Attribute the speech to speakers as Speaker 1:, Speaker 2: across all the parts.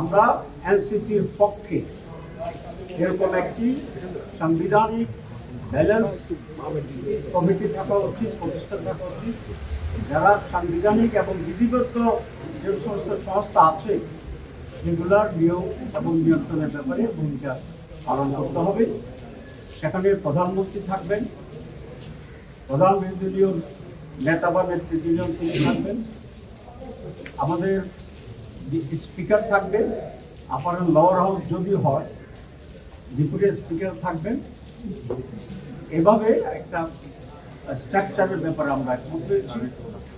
Speaker 1: আমরা এনসিসির পক্ষে এরকম একটি সাংবিধানিক ব্যালেন্স কমিটি থাকা উচিত প্রতিষ্ঠা থাকা উচিত, যারা সাংবিধানিক এবং বিধিবদ্ধ যে সমস্ত সংস্থা আছে, সেগুলোর নিয়োগ এবং নিয়ন্ত্রণের ব্যাপারে ভূমিকা পালন করতে হবে। সেখানে প্রধানমন্ত্রী থাকবেন, প্রধান বিরোধী নেতা বা দুজন থাকবেন। আমাদের স্পিকার থাকবেন আপনার লোয়ার হাউস যদি হয় ডেপুটি স্পিকার থাকবেন। এভাবে একটা স্ট্রাকচারের ব্যাপারে আমরা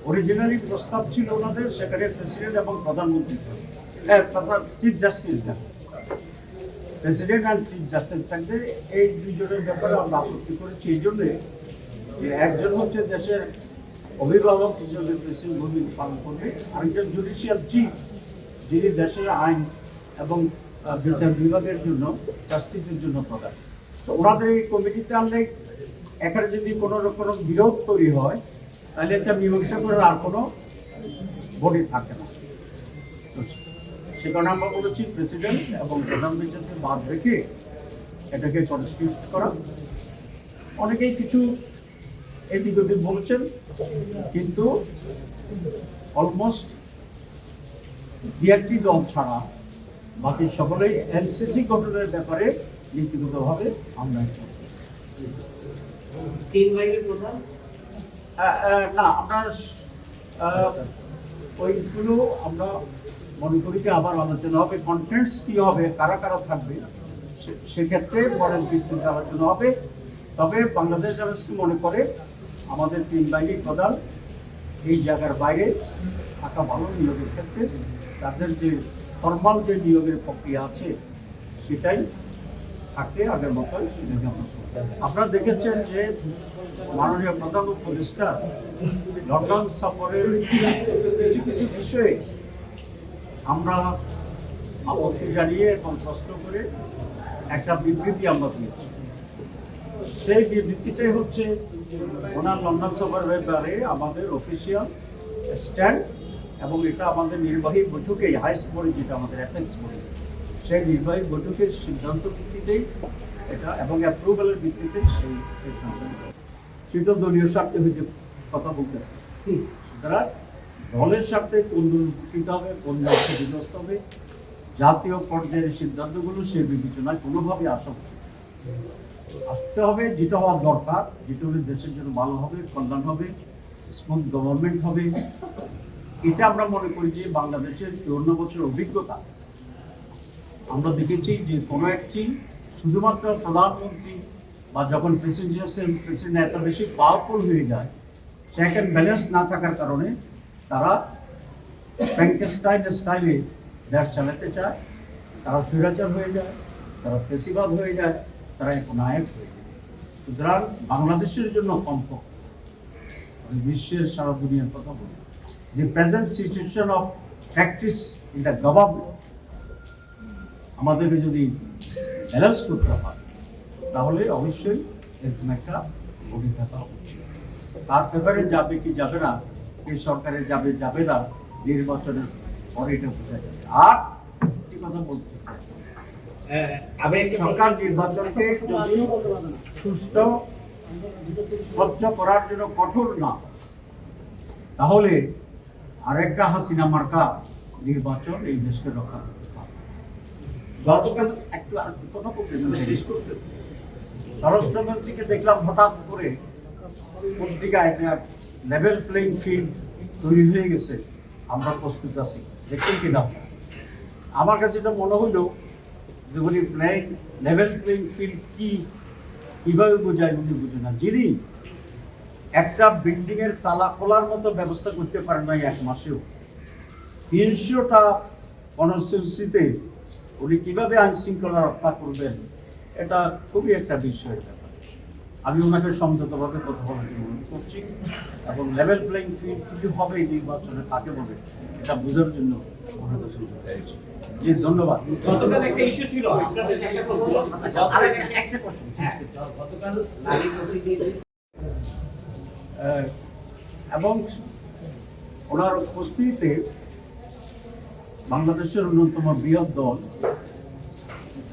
Speaker 1: অরিজিনালি প্রস্তাব ছিল ওনাদের, সেখানে প্রেসিডেন্ট এবং প্রধানমন্ত্রী। হ্যাঁ chief justice president and chief justice থাকবে, এই দুইজনের ব্যাপারে আমরা আপত্তি করেছি। এই জন্যে যে একজন হচ্ছে দেশের অভিভাবক হিসেবে প্রেসিডেন্ট ভূমিকা পালন করবে, আরেকজন জুডিশিয়াল চিফ যিনি দেশের আইন এবং বিচার বিভাগের জন্য জাস্টিসের জন্য প্রধান। তো ওনাদের এই কমিটিতে আনলে এখানে যদি কোনো রকম বিরোধ তৈরি হয়, তাহলে এটা মীমাংসা করার আর কোনো বডি থাকে না। সে কারণে আমরা বলেছি প্রেসিডেন্ট এবং প্রধান বিচারকে বাদ রেখে এটাকে কনস্টিটিউট করা। অনেকেই কিছু এদিক ওদিক বলছেন, কিন্তু অলমোস্ট বিআরটি দল ছাড়া বাকি সকলেই এনসিসি গঠনের ব্যাপারে নীতিগতভাবে আমরা।
Speaker 2: তিন ভাইয়ের প্রধান?
Speaker 1: না আমরা ওইগুলো আমরা মনে করি যে আবার আলোচনা হবে। কন্টেন্টস কি হবে কারা কারা থাকবে সে- সেক্ষেত্রে পরের বিস্তৃত আলোচনা হবে। তবে বাংলাদেশ জানাসি মনে করে আমাদের তিন বাহিনী প্রধান। এই জায়গার বাইরে থাকা ভালো নিয়োগের ক্ষেত্রে তাদের যে ফর্মাল যে নিয়োগের প্রক্রিয়া আছে, সেটাই থাকে আগের মতোই আপনারা দেখেছেন যে মাননীয় প্রধান উপদেষ্টা লন্ডন সফরের কিছু কিছু বিষয়ে আমরা আপত্তি জানিয়ে এবং প্রশ্ন করে একটা বিবৃতি আমরা দিয়েছি। সেই বিবৃতিটাই হচ্ছে, ওনার লন্ডন সফরের ব্যাপারে আমাদের অফিসিয়াল স্ট্যান্ড এবং এটা আমাদের নির্বাহী বৈঠকেই হাইস্ট বডি যেটা আমাদের অ্যাপেক্স বডি সেই নির্বাহী বৈঠকের সিদ্ধান্ত ভিত্তিতেই এটা এবং অ্যাপ্রুভালের ভিত্তিতে সেই সিদ্ধান্ত সেটা দলীয় স্বার্থে হয়েছে কথা বলতেছে। সুতরাং দলের স্বার্থে কোন দল উপকৃত হবে কোন দল ক্ষতিগ্রস্ত হবে জাতীয় পর্যায়ের সিদ্ধান্তগুলো সে বিবেচনায় কোনোভাবে আসা উচিত আসতে হবে যেটা হওয়ার দরকার যেটা হলে দেশের জন্য ভালো হবে কল্যাণ হবে স্মুথ গভর্নমেন্ট হবে এটা আমরা মনে করি যে বাংলাদেশের চৌন্ন বছর অভিজ্ঞতা। আমরা দেখেছি যে কোনো একটি শুধুমাত্র প্রধানমন্ত্রী বা যখন প্রেসিডেন্ট প্রেসিডেন্ট এত বেশি পাওয়ারফুল হয়ে যায় চেক অ্যান্ড ব্যালেন্স না থাকার কারণে তারা ফ্র্যাঙ্কেস্টাইন স্টাইলে দেশ চালাতে চায়, তারা স্বৈরাচার হয়ে যায়, তারা ফেসিবাদ হয়ে যায়, তারা এক নায়ক হয়ে যায়। সুতরাং বাংলাদেশের জন্য কমপক্ষে বিশ্বের সারা দুনিয়ার কথা বলি। The present situation of practice in the government আমাদেরকে যদি ব্যালেন্স করতে হয় তাহলে অবশ্যই এরকম একটা উচিত তার ব্যাপারে যাবে কি যাবে না এই সরকারের যাবে যাবে না নির্বাচনের পরে এটা বোঝা যাবে। আর একটি কথা বলতে সরকার নির্বাচনকে যদি সুষ্ঠু স্বচ্ছ করার জন্য কঠোর না তাহলে আরেকটা হাসিনা মার্কা নির্বাচন এই দেশকে রক্ষা করতে পারবে গতকাল একটু আর কথা বলতে স্বরাষ্ট্রমন্ত্রীকে দেখলাম হঠাৎ করে পত্রিকায় একটা লেভেল প্লেইং ফিল্ড তৈরি হয়ে গেছে। আমরা প্রস্তুত আছি। দেখছেন কিনা আমার কাছে এটা মনে হইল যে উনি প্লেইং লেভেল প্লেইং ফিল্ড কি কীভাবে বোঝায় উনি বুঝে না। যিনি একটা বিল্ডিং এর তালা খোলার মতো ব্যবস্থা করতে পারেন নাই এক মাসেও। তিনশোটা কনস্টিটিউন্সিতে উনি কীভাবে আইন শৃঙ্খলা রক্ষা করবেন এটা খুবই একটা বিষয় ব্যাপার। আমি ওনাকে সমঝোতভাবে কথা বলার অনুরোধ করছি এবং লেভেল প্লেইং ফিল্ড কিছু হবে এই নির্বাচনে কাকে বলে এটা বোঝার জন্য ওনাকে সুযোগ দিয়েছি জি ধন্যবাদ।
Speaker 2: গতকাল একটা ইস্যু ছিল। একটা প্রশ্ন
Speaker 1: একটা question।
Speaker 2: হ্যাঁ। গতকাল নারী
Speaker 1: এবং ওনার উপস্থিতিতে বাংলাদেশের অন্যতম বৃহৎ দল,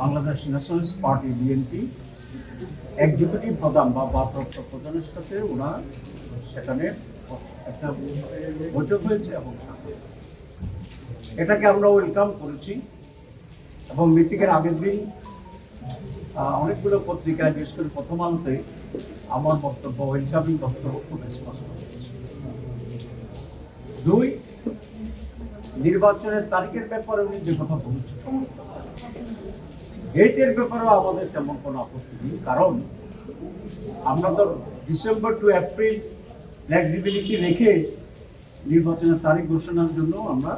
Speaker 1: Bangladesh nationalist party BNP executive প্রধান বা ভারপ্রাপ্ত প্রধানের সাথে ওনার সেখানে একটা বৈঠক হয়েছে এবং এটাকে আমরা ওয়েলকাম করেছি। এবং মিটিংয়ের আগের দিন অনেকগুলো পত্রিকায়, বিশেষ করে প্রথম আলোতে আমার বক্তব্য ওয়েলকামিং বক্তব্য খুব স্পষ্ট। দুই, নির্বাচনের তারিখের ব্যাপারে উনি যে কথা বলছেন, ডেটের ব্যাপারেও আমাদের তেমন কোনো আপত্তি নেই, কারণ আমরা তো ডিসেম্বর টু এপ্রিল ফ্লেক্সিবিলিটি রেখে নির্বাচনের তারিখ ঘোষণার জন্য আমরা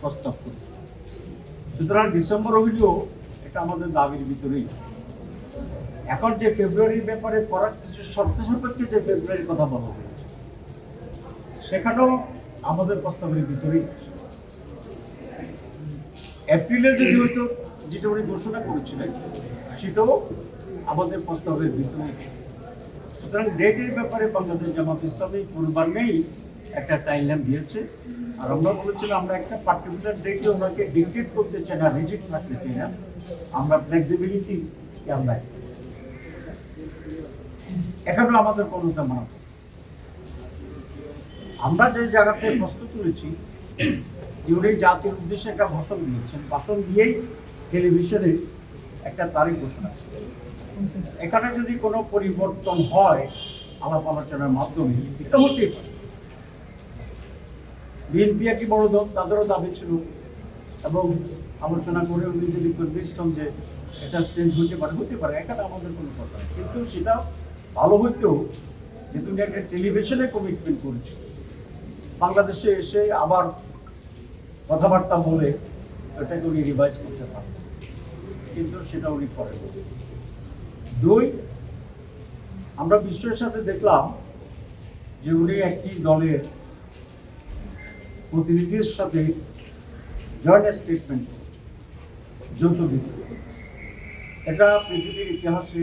Speaker 1: প্রস্তাব করি। সুতরাং ডিসেম্বর অভিযোগ এটা আমাদের দাবির ভিতরেই। এখন যে ফেব্রুয়ারির ব্যাপারে করার শর্ত সাপেক্ষে যে ফেব্রুয়ারির কথা বলা হয়েছে, সেখানেও আমাদের প্রস্তাবের ভিতরেই এপ্রিলে যদি হয়তো যেটা উনি ঘোষণা করেছিলেন, সেটাও আমাদের প্রস্তাবের ভিতরে সুতরাং ডেটের ব্যাপারে বাংলাদেশ জামাত ইসলামী পূর্বার নেই, একটা টাইমলাইন দিয়েছে। আর আমরা বলেছিলাম, আমরা একটা পার্টিকুলার ডেটে ওনাকে ডিক্টেট করতে চাই না রিজিট থাকতে চাই না। আমরা ফ্লেক্সিবিলিটি আমরা এখানেও আমাদের কোনো তেমন আমরা যে জায়গাতে প্রশ্ন তুলেছি যে উনি জাতির উদ্দেশ্যে একটা ভাষণ দিয়েছেন। ভাষণ দিয়েই টেলিভিশনে একটা তারিখ ঘোষণা। এখানে যদি কোনো পরিবর্তন হয়, আলাপ আলোচনার মাধ্যমে, এটা হতেই পারে। বিএনপি একটি বড় দল তাদেরও দাবি ছিল। এবং আলোচনা করে উনি যদি কনভিন্স যে এটা চেঞ্জ হতে পারে হতে পারে এখানে আমাদের কোনো কথা কিন্তু সেটা ভালো হইতেও যে তুমি একটা টেলিভিশনে কমিটমেন্ট করেছ। বাংলাদেশে এসে আবার কথাবার্তা বলে এটাকে উনি রিভাইজ করতে পারেন কিন্তু সেটা উনি করেন দুই, আমরা বিশ্বের সাথে দেখলাম যে উনি একটি দলের প্রতিনিধির সাথে জয়েন্ট স্টেটমেন্ট যৌথ বিবৃতি এটা পৃথিবীর ইতিহাসে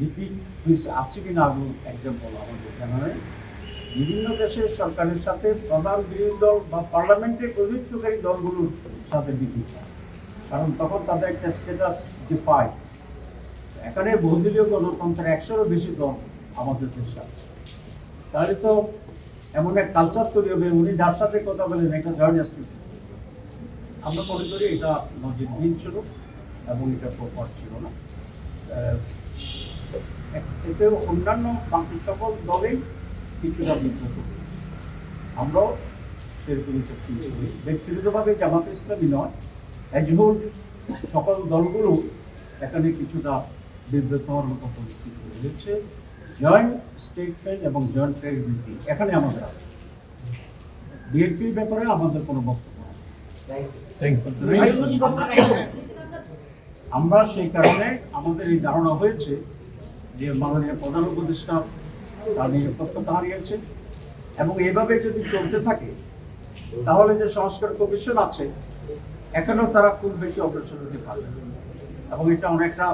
Speaker 1: রিপিট হয়েছে আছে কিনা আগে এক্সাম্পল আমাদের বিভিন্ন দেশের সরকারের সাথে প্রধান বিরোধী দল বা পার্লামেন্টের প্রতিনিধিত্বকারী দলগুলোর সাথে হয়। কারণ তখন তাদের একটা স্ট্যাটাস যে পায় এখানে বহুদলীয় গণতন্ত্রের একশোরও বেশি দল আমাদের দেশে আছে তাহলে তো এমন এক কালচার তৈরি হবে, উনি যার সাথে কথা বলেন, একটা জয়েন্ট স্টেটমেন্ট আমরা মনে করি এটা নজিরবিহীন ছিল এবং এটা প্রপার ছিল না। এতে অন্যান্য বাকি সকল দলেই কিছুটা বিব্রত। আমরাও সেরকম ব্যক্তিগতভাবে জামাত ইসলামী নয় এজহুল সকল দলগুলো এখানে কিছুটা বিব্রত হওয়ার মতো পরিস্থিতি রয়েছে জয়েন্ট স্টেট স্টেটমেন্ট এবং জয়েন্ট ক্রেডিবিলিটি এখানে আমাদের আছে। বিএনপির ব্যাপারে আমাদের কোনো বক্তব্য নেই। আমরা সেই কারণে আমাদের এই ধারণা হয়েছে যে মাননীয় প্রধান উপদেষ্টা তার নিরাপত্তা হারিয়েছে এবং এভাবে যদি চলতে থাকে, তাহলে যে সংস্কার কমিশন আছে, এখানেও তারা খুব বেশি অগ্রসর হতে পারবে এবং এটা অনেকটা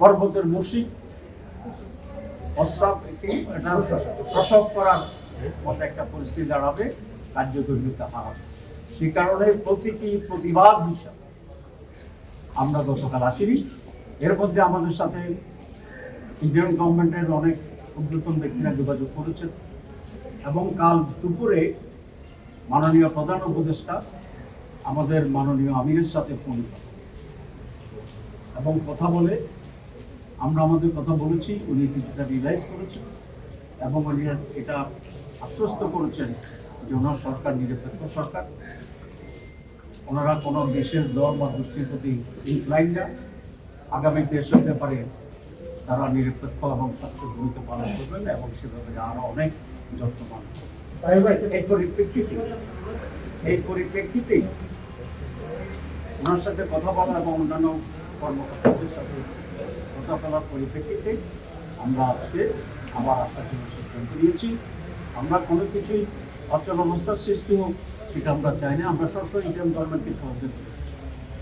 Speaker 1: পর্বতের মুসিক অস্ত্রাপ একটি, এটা প্রসব করার মতো একটা পরিস্থিতি দাঁড়াবে, কার্যকরিতা হারাবে। সেই কারণে প্রতিটি প্রতিবাদ হিসাবে আমরা গতকাল আসিনি। এর মধ্যে আমাদের সাথে ইন্ডিয়ান গভর্নমেন্টের অনেক উদ্যতন ব্যক্তিরা যোগাযোগ করেছেন এবং কাল দুপুরে মাননীয় প্রধান উপদেষ্টা আমাদের মাননীয় আমিরের সাথে ফোন এবং কথা বলে আমরা আমাদের কথা বলেছি, উনি কিছুটা রিয়েলাইজ করেছেন এবং উনি এটা আশ্বস্ত করেছেন যে ওনার সরকার, নিরপেক্ষ সরকার। ওনারা কোনো বিশেষ দল বা গোষ্ঠীর প্রতি ইনক্লাইন না। আগামীতে এসব ব্যাপারে তারা নিরপেক্ষ এবং স্বচ্ছ ভূমিকা পালন করবেন এবং সেভাবে আরও অনেক যত্নবান। এই পরিপ্রেক্ষিতে, এই পরিপ্রেক্ষিতেই ওনার সাথে কথা বলা এবং অন্যান্য কর্মকর্তাদের সাথে কথা বলার পরিপ্রেক্ষিতে আমরা আজকে আবার আসার জন্য সিদ্ধান্ত নিয়েছি। আমরা কোনো কিছুই অচল অবস্থার সৃষ্টি হোক, সেটা আমরা চাই না। আমরা সবসময় ইন্ডিয়ান গভর্নমেন্টকে সহযোগিতা করি। কিন্তু যেখানে ব্যা-